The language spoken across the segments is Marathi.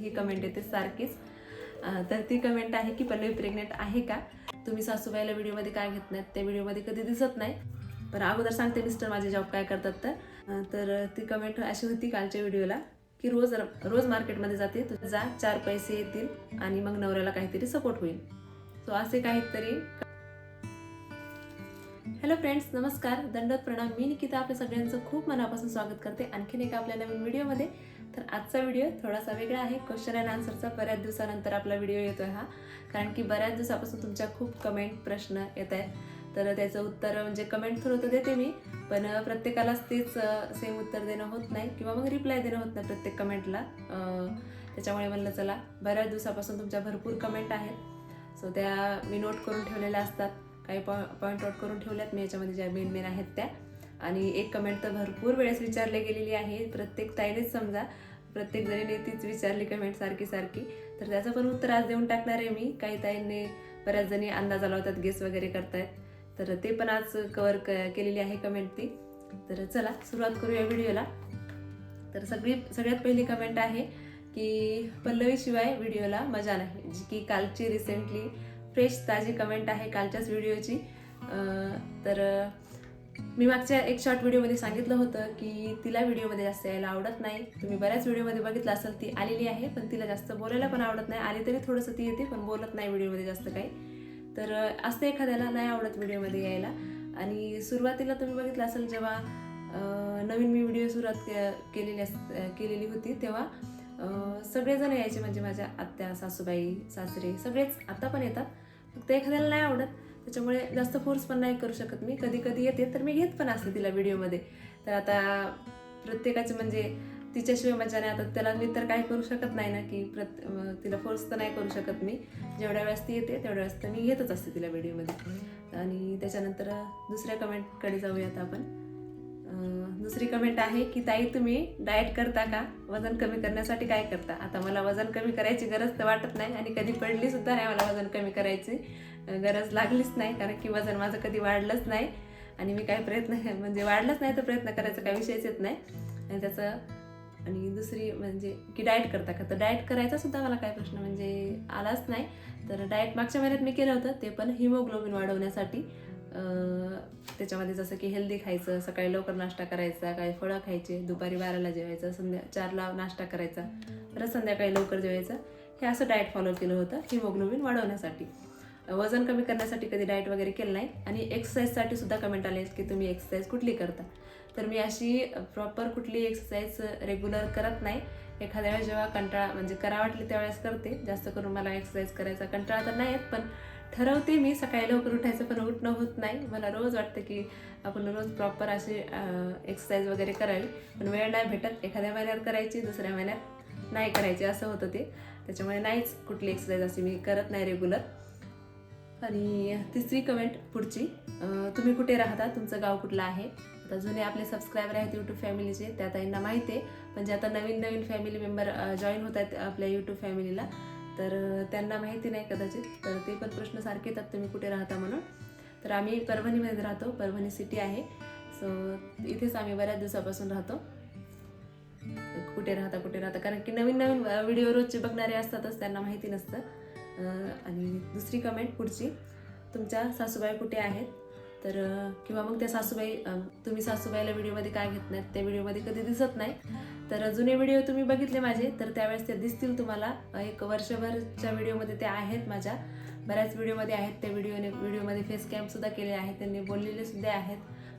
ही कमेंट येते सारखीच. तर ती कमेंट आहे की पल्लवी प्रेग्नेंट आहे का? तुम्ही सासूबाईला व्हिडिओमध्ये काय घेत नाहीत त्या व्हिडिओमध्ये कधी दिसत नाही. पण अगोदर सांगते मिस्टर माझे जॉब काय करतात तर. तर ती कमेंट अशी होती कालच्या व्हिडिओला की रोज रोज मार्केटमध्ये जाते तू जा चार पैसे येतील आणि मग नवऱ्याला काहीतरी सपोर्ट होईल. सो असे काहीतरी हॅलो फ्रेंड्स नमस्कार. दंडत प्रणाम. मी निकिता आपल्या सगळ्यांचं खूप मनापासून स्वागत करते. आणखीन एका आपल्या नवीन व्हिडिओमध्ये तर आजचा व्हिडिओ थोडासा वेगळा आहे. क्वेश्चन अँड आन्सरचा बऱ्याच दिवसानंतर आपला व्हिडिओ येतो आहे हा. कारण की बऱ्याच दिवसापासून तुमच्या खूप कमेंट प्रश्न येत आहेत तर त्याचं उत्तर म्हणजे कमेंट थ्रू तर देते मी पण प्रत्येकालाच तेच सेम उत्तर देणं होत नाही किंवा मग रिप्लाय देणं होत नाही प्रत्येक कमेंटला त्याच्यामुळे म्हणलं चला बऱ्याच दिवसापासून तुमच्या भरपूर कमेंट आहेत. सो त्या मी नोट करून ठेवलेल्या असतात. काही पॉ पॉईंट आउट करून ठेवल्यात. मी याच्यामध्ये ज्या मेन मेन आहेत त्या. आणि एक कमेंट तर भरपूर वेळेस विचारली गेलेली आहे. प्रत्येक ताईनेच समजा प्रत्येक जणीने तीच विचारली कमेंट सारखी सारखी. तर त्याचं पण उत्तर आज देऊन टाकणार आहे मी. काही ताईंनी बऱ्याच जणी अंदाज लावतात गेस वगैरे करतायत. तर ते पण आज कवर क केलेली आहे कमेंट ती. तर चला सुरुवात करूया व्हिडिओला. तर सगळी सगळ्यात पहिली कमेंट आहे की पल्लवीशिवाय व्हिडिओला मजा नाही. जी की कालची रिसेंटली फ्रेश ताजी कमेंट आहे कालच्याच व्हिडिओची तर मी मागच्या एक शॉर्ट व्हिडिओमध्ये सांगितलं होतं की तिला व्हिडिओमध्ये जास्त यायला आवडत नाही. तुम्ही बऱ्याच व्हिडिओमध्ये बघितलं असेल ती आलेली आहे पण तिला जास्त बोलायला पण आवडत नाही. आली तरी थोडंसं ती येते पण बोलत नाही व्हिडिओमध्ये जास्त काही. तर असं एखाद्याला नाही आवडत व्हिडिओमध्ये यायला. आणि सुरुवातीला तुम्ही बघितलं असेल जेव्हा नवीन मी व्हिडिओ सुरुवात के- केलेली अस केलेली होती तेव्हा सगळेजण यायचे म्हणजे माझ्या आत्या सासूबाई सासरे सगळेच आता पण येतात. फक्त एखाद्याला नाही आवडत. त्याच्यामुळे जास्त फोर्स पण नाही करू शकत मी. कधी कधी येते तर मी घेत पण असते तिला व्हिडिओमध्ये तर आता प्रत्येकाचे म्हणजे तिच्याशिवाय मजा नाही. आता त्याला मी तर काही करू शकत नाही ना की प्रत तिला फोर्स तर नाही करू शकत मी. जेवढ्या वेळेस ती येते तेवढ्या वेळेस तर मी घेतच असते तिला व्हिडिओमध्ये आणि त्याच्यानंतर दुसऱ्या कमेंटकडे जाऊयात आपण. दुसरी कमेंट आहे की ताई तुम्ही डाएट करता का? वजन कमी करण्यासाठी काय करता? आता मला वजन कमी करायची गरज तर वाटत नाही आणि कधी पडली सुद्धा नाही मला वजन कमी करायची. गरज लागलीच नाही कारण की वजन माझं कधी वाढलंच नाही. आणि मी काही प्रयत्न म्हणजे वाढलंच नाही तर प्रयत्न करायचा काही विषयच येत नाही. आणि त्याचं आणि दुसरी म्हणजे की डाएट करता का? तर डाएट करायचा सुद्धा मला काय प्रश्न म्हणजे आलाच नाही. तर डाएट मागच्या महिन्यात मी केलं होतं ते पण हिमोग्लोबिन वाढवण्यासाठी. त्याच्यामध्ये जसं की हेल्दी खायचं सकाळी लवकर नाश्ता करायचा काही फळं खायचे दुपारी बाराला जेवायचं संध्या चारला नाश्ता करायचा परत संध्याकाळी लवकर जेवायचं. हे असं डाएट फॉलो केलं होतं हिमोग्लोबिन वाढवण्यासाठी. वजन कमी करण्यासाठी कधी डाएट वगैरे केलं नाही. आणि एक्सरसाइजसाठी सुद्धा कमेंट आले की तुम्ही एक्सरसाइज कुठली करता? तर मी अशी प्रॉपर कुठली एक्सरसाइज रेग्युलर करत नाही. एखाद्या वेळेस जेव्हा कंटाळा म्हणजे करा वाटली त्यावेळेस करते. जास्त करून मला एक्सरसाइज करायचा कंटाळा तर नाही येत पण ठरवते मी. सकाळी लवकर उठायचं पण उठणं होत नाही. मला रोज वाटतं की आपण रोज प्रॉपर अशी एक्सरसाइज वगैरे करावी. पण वेळ नाही भेटत. एखाद्या महिन्यात करायची दुसऱ्या महिन्यात नाही करायची. असं होतं ते. त्याच्यामुळे नाहीच कुठली एक्सरसाइज अशी मी करत नाही रेग्युलर आणि तिसरी कमेंट पुढची. तुम्ही कुठे राहता? तुमचं गाव कुठलं आहे? आता जुने आपले सबस्क्रायबर आहेत यूट्यूब फॅमिलीचे त्या ताईंना माहिती आहे. पण जे आता नवीन नवीन फॅमिली मेंबर जॉईन होत आहेत आपल्या यूट्यूब फॅमिलीला तर त्यांना माहिती नाही कदाचित. तर ते पण प्रश्न सारखे येतात तुम्ही कुठे राहता म्हणून. तर आम्ही परभणीमध्ये राहतो परभणी सिटी आहे. सो इथेच आम्ही बऱ्याच दिवसापासून राहतो. कुठे राहता कुठे राहता? कारण की नवीन नवीन व्हिडिओ रोजचे बघणारे असतातच त्यांना माहिती नसतं. आणि दुसरी कमेंट पुढची. तुमच्या सासूबाई कुठे आहेत? तर किंवा मग त्या सासूबाई तुम्ही सासूबाईला व्हिडिओमध्ये काय घेत नाहीत? त्या व्हिडिओमध्ये कधी दिसत नाही. तर जुने व्हिडिओ तुम्ही बघितले माझे. तर त्यावेळेस ते दिसतील तुम्हाला. एक वर्षभरच्या व्हिडिओमध्ये ते आहेत माझ्या. बऱ्याच व्हिडिओमध्ये आहेत त्या व्हिडिओने व्हिडिओमध्ये फेस कॅम्पसुद्धा केले आहेत. त्यांनी बोललेले सुद्धा आहेत.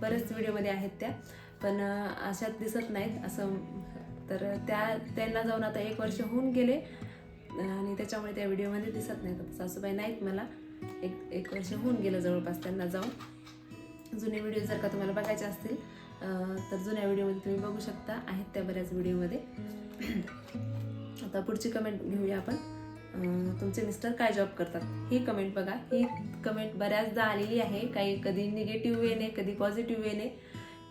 बरेच व्हिडिओमध्ये आहेत त्या. पण अशात दिसत नाहीत. असं तर त्या त्यांना जाऊन आता एक वर्ष होऊन गेले. आणि त्याच्यामुळे त्या व्हिडिओमध्ये दिसत नाहीत सासूबाई नाहीत मला. एक एक वर्ष होऊन गेलं जवळपास त्यांना जाऊन. जुने व्हिडिओ जर का तुम्हाला बघायचे असतील तर जुन्या व्हिडिओमध्ये तुम्ही बघू शकता. आहेत त्या बऱ्याच व्हिडिओमध्ये. आता पुढची कमेंट घेऊया आपण. तुमचे मिस्टर काय जॉब करतात? ही कमेंट बघा. ही कमेंट बऱ्याचदा आलेली आहे. काही कधी निगेटिव्ह वेने कधी पॉझिटिव्ह वेने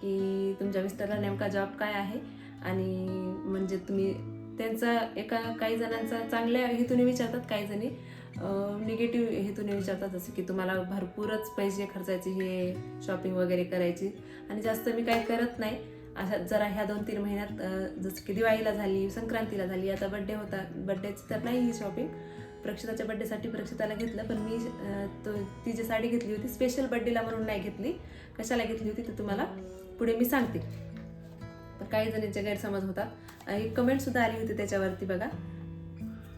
की तुमच्या मिस्टरला नेमका जॉब काय आहे? आणि म्हणजे तुम्ही त्यांचा एका काही जणांचा चांगल्या हेतूने विचारतात काही जणी निगेटिव्ह हेतूने विचारतात जसं की तुम्हाला भरपूरच पैसे खर्चायचे हे शॉपिंग वगैरे करायची. आणि जास्त मी काही करत नाही. अशा जरा ह्या दोन तीन महिन्यात जसं की दिवाळीला झाली संक्रांतीला झाली आता बड्डे होता बड्डेची तर नाही ही शॉपिंग प्रक्षिताच्या बड्डेसाठी प्रक्षिताला घेतलं पण मी तो ती जी साडी घेतली होती स्पेशल बड्डेला म्हणून नाही घेतली. कशाला घेतली होती तर तुम्हाला पुढे मी सांगते. तर काही जणींचे गैरसमज होतात. आणि एक कमेंटसुद्धा आली होती त्याच्यावरती बघा.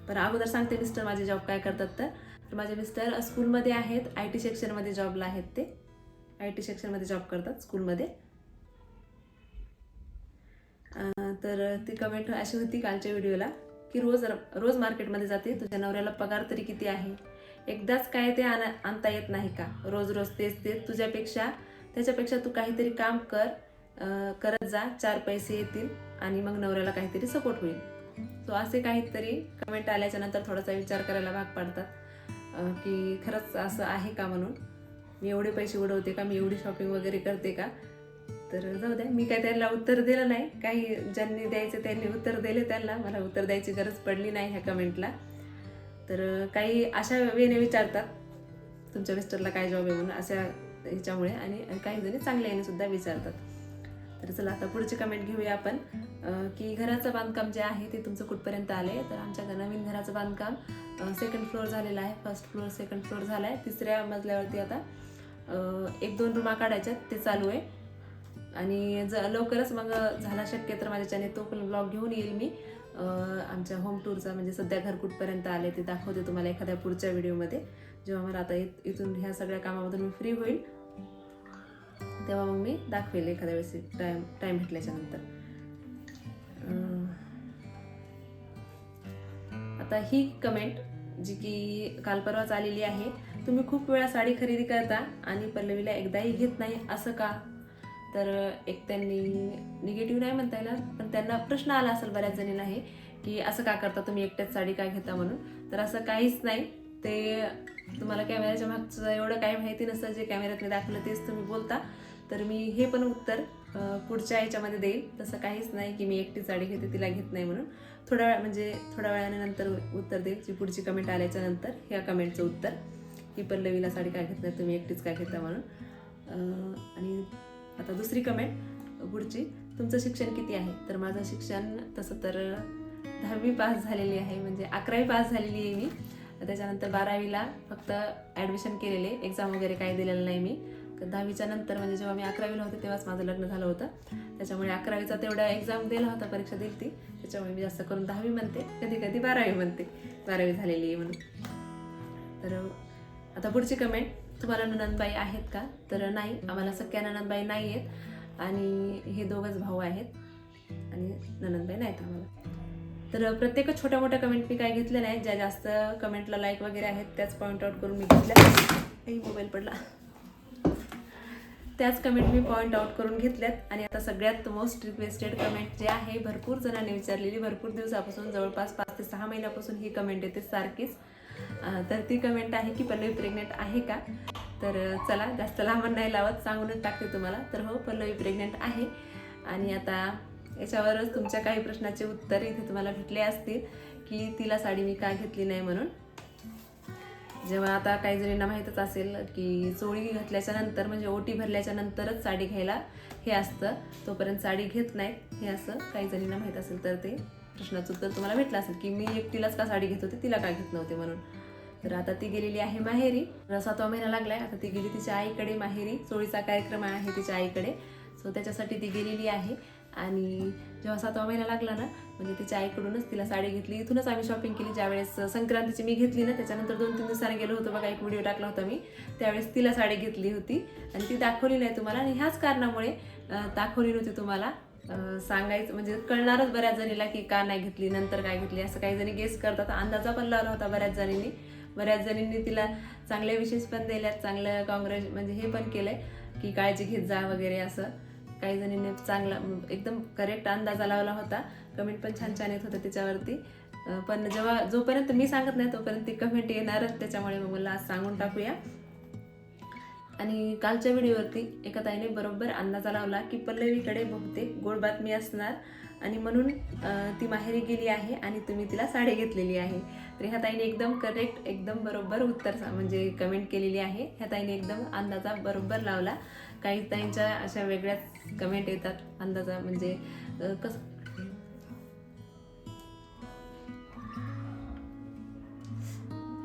तर अगोदर सांगते मिस्टर माझे जॉब काय करतात तर. तर माझे मिस्टर स्कूलमध्ये आहेत आय टी सेक्शनमध्ये जॉबला आहेत ते. आय टी सेक्शनमध्ये जॉब करतात स्कूलमध्ये तर ती कमेंट अशी होती कालच्या व्हिडिओला की रोज रोज मार्केटमध्ये जाते तुझ्या नवऱ्याला पगार तरी किती आहे? एकदाच काय ते आणा आणता येत नाही का? रोज रोज तेच तेच. तुझ्यापेक्षा त्याच्यापेक्षा तू काहीतरी काम कर करत जा चार पैसे येतील आणि मग नवऱ्याला काहीतरी सपोर्ट होईल. सो असे काहीतरी कमेंट आल्याच्यानंतर थोडासा विचार करायला भाग पाडतात. की खरंच असं आहे का म्हणून? मी एवढे पैसे उडवते का? मी एवढी शॉपिंग वगैरे करते का? तर जाऊ द्या. मी काय त्यांना उत्तर दिलं नाही. काही ज्यांनी द्यायचं त्यांनी उत्तर दिले त्यांना. मला उत्तर द्यायची गरज पडली नाही ह्या कमेंटला तर काही अशा वेने विचारतात. तुमच्या मिस्टरला काय जॉब आहे म्हणून अशा ह्याच्यामुळे आणि काही जणी चांगल्या याने सुद्धा विचारतात. तर चला आता पुढची कमेंट घेऊया आपण. की घराचं बांधकाम जे आहे ते तुमचं कुठपर्यंत आले तर आमच्या नवीन घराचं बांधकाम सेकंड फ्लोअर झालेलं आहे. फर्स्ट फ्लोअर सेकंड फ्लोअर झाला आहे तिसऱ्या मजल्यावरती आता एक दोन रूमा काढायच्यात. ते चालू आहे. आणि ज लवकरच मग झाला शक्य तर माझ्याच्याने तो पण ब्लॉग घेऊन येईल मी. आमच्या होम टूरचा म्हणजे सध्या घर कुठपर्यंत आले ते दाखवते तुम्हाला एखाद्या पुढच्या व्हिडिओमध्ये जेव्हा मला आता इथून ह्या सगळ्या कामामधून मी फ्री होईल तेव्हा मग मी दाखवेल एखाद्या वेळेस टाईम टाईम भेटल्याच्या नंतर. आता ही कमेंट जी की काल परवाच आलेली आहे तुम्ही खूप वेळा साडी खरेदी करता आणि पल्लवीला एकदाही घेत नाही असं का? तर एक त्यांनी निगेटिव्ह नाही म्हणता येणार पण त्यांना प्रश्न आला असेल बऱ्याच जणींना हे की असं का करता तुम्ही एकट्याच साडी का घेता म्हणून? तर असं काहीच नाही. ते तुम्हाला कॅमेऱ्याच्या मागचं एवढं काही माहिती नसतं जे कॅमेऱ्यात दाखवलं तेच तुम्ही बोलता. तर मी हे पण उत्तर पुढच्या याच्यामध्ये देईल. तसं काहीच नाही की मी एकटी साडी घेते तिला घेत नाही म्हणून. थोड्या वेळा म्हणजे थोड्या वेळानंतर उत्तर देईल जी पुढची कमेंट आल्याच्यानंतर ह्या कमेंटचं उत्तर. की पल्लवीला साडी काय घेत नाही तुम्ही एकटीच काय घेता म्हणून. आणि आता दुसरी कमेंट पुढची. तुमचं शिक्षण किती आहे? तर माझं शिक्षण तसं तर दहावी पास झालेली आहे म्हणजे अकरावी पास झालेली आहे मी. त्याच्यानंतर बारावीला फक्त ॲडमिशन केलेले एक्झाम वगैरे काही दिलेलं नाही मी. दहावीच्या नंतर म्हणजे जेव्हा मी अकरावीला होते तेव्हाच माझं लग्न झालं होतं. त्याच्यामुळे अकरावीचा तेवढा एक्झाम दिला होता परीक्षा दिली ती त्याच्यामुळे मी जास्त करून दहावी म्हणते कधी कधी बारावी म्हणते. बारावी झालेली आहे म्हणून. तर आता पुढची कमेंट तुम्हाला ननंदबाई आहेत का? तर नाही आम्हाला सख्या ननंदबाई नाही आहेत. आणि हे दोघंच भाऊ आहेत. आणि ननंदबाई नाहीत आम्हाला. तर प्रत्येक छोट्या मोठ्या कमेंट मी काय घेतल्या नाहीत ज्या जास्त कमेंटला लाईक वगैरे आहेत त्याच पॉईंट आउट करून मी घेतल्या. काही मोबाईल पडला. त्याच कमेंट मी पॉईंट आउट करून घेतल्यात. आणि आता सगळ्यात मोस्ट रिक्वेस्टेड कमेंट जे आहे भरपूर जणांनी विचारलेली भरपूर दिवसापासून जवळपास पाच ते सहा महिन्यापासून ही कमेंट येते सारखीच. तर ती कमेंट आहे की पल्लवी प्रेग्नेंट आहे का? तर चला जास्त लांब नाही लावत सांगूनच टाकते तुम्हाला. तर हो पल्लवी प्रेग्नेंट आहे. आणि आता याच्यावरच तुमच्या काही प्रश्नाचे उत्तर इथे तुम्हाला भेटले असतील की तिला साडी मी का घेतली नाही म्हणून. जेव्हा आता काही जणींना माहीतच असेल की चोळी घातल्याच्या नंतर म्हणजे ओटी भरल्याच्या नंतरच साडी घ्यायला हे असतं. तोपर्यंत साडी घेत नाहीत. हे असं काही जणींना माहीत असेल तर ते प्रश्नाचं उत्तर तुम्हाला भेटलं असेल की मी एकटीलाच का साडी घेत होते? तिला का घेत नव्हते म्हणून. तर आता ती गेलेली आहे माहेरी. सातवा महिना लागलाय. आता ती गेली तिच्या आईकडे माहेरी. चोळीचा कार्यक्रम आहे तिच्या आईकडे. सो त्याच्यासाठी ती गेलेली आहे. आणि जेव्हा सातवा महिना लागला ना म्हणजे तिच्या आईकडूनच तिला साडी घेतली. इथूनच आम्ही शॉपिंग केली. ज्यावेळेस संक्रांतीची मी घेतली ना त्याच्यानंतर दोन तीन दिवसांनी गेलो होतो बघा एक व्हिडिओ टाकला होता मी. त्यावेळेस तिला साडी घेतली होती. आणि ती दाखवली नाही तुम्हाला. आणि ह्याच कारणामुळे दाखवली नव्हती तुम्हाला. सांगायचं म्हणजे कळणारच बऱ्याच जणीला की का नाही घेतली नंतर काय घेतली असं काही जणी गेस करतात. अंदाजा पण लावला होता बऱ्याच जणींनी. बऱ्याच जणींनी तिला चांगले विशेष पण दिल्यात चांगलं काँग्रेस म्हणजे हे पण केलंय की काळजी घेत जा वगैरे असं. काही जणींनी चांगला एकदम करेक्ट अंदाजा लावला होता. कमेंट पण छान छान येत होतं त्याच्यावरती. पण जेव्हा जोपर्यंत मी सांगत नाही तोपर्यंत ती कमेंट येणारच. त्याच्यामुळे मग मला आज सांगून टाकूया. आणि कालच्या व्हिडिओवरती एका ताईने बरोबर अंदाजा लावला की पल्लवीकडे बहुतेक गोड बातमी असणार. आणि म्हणून ती माहेरी गेली आहे आणि तुम्ही तिला साडी घेतलेली आहे. तर ह्या ताईने एकदम करेक्ट एकदम बरोबर उत्तर सा- म्हणजे कमेंट केलेली आहे. ह्या ताईने एकदम अंदाजा बरोबर लावला. काही ताईंच्या अशा वेगळ्याच कमेंट येतात. अंदाजा म्हणजे कस?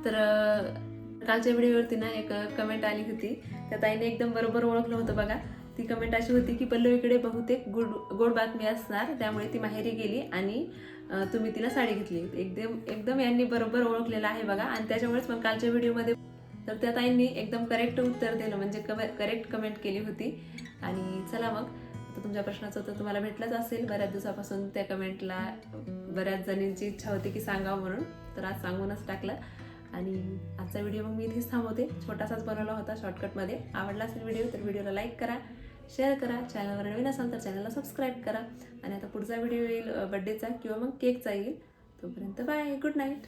तर कालच्या व्हिडिओवरती ना एक कमेंट आली होती. त्या ताईने एकदम बरोबर ओळखलं होतं बघा. ती कमेंट अशी होती की पल्लवीकडे बहुतेक गोड गोड बातमी असणार. त्यामुळे ती माहेरी गेली आणि तुम्ही तिला साडी घेतली. एकदम एकदम यांनी बरोबर ओळखलेलं आहे बघा. आणि त्याच्यामुळेच मग कालच्या व्हिडिओमध्ये तर त्या ताईंनी एकदम करेक्ट उत्तर दिलं. म्हणजे कमे करेक्ट कमेंट केली होती. आणि चला मग. तुमच्या प्रश्नाचं उत्तर तुम्हाला भेटलंच असेल. बऱ्याच दिवसापासून त्या कमेंटला बऱ्याच जणींची इच्छा होती की सांगावं म्हणून. तर आज सांगूनच टाकलं. आणि आजचा व्हिडिओ मग मी इथेच थांबवते. छोटासाच बनवला होता शॉर्टकटमध्ये आवडला असेल व्हिडिओ तर व्हिडिओला लाईक करा. शेअर करा. चॅनलवर नवीन असाल तर चॅनलला सबस्क्राईब करा. आणि आता पुढचा व्हिडिओ येईल बड्डेचा किंवा मग केकचा येईल. तोपर्यंत बाय गुड नाईट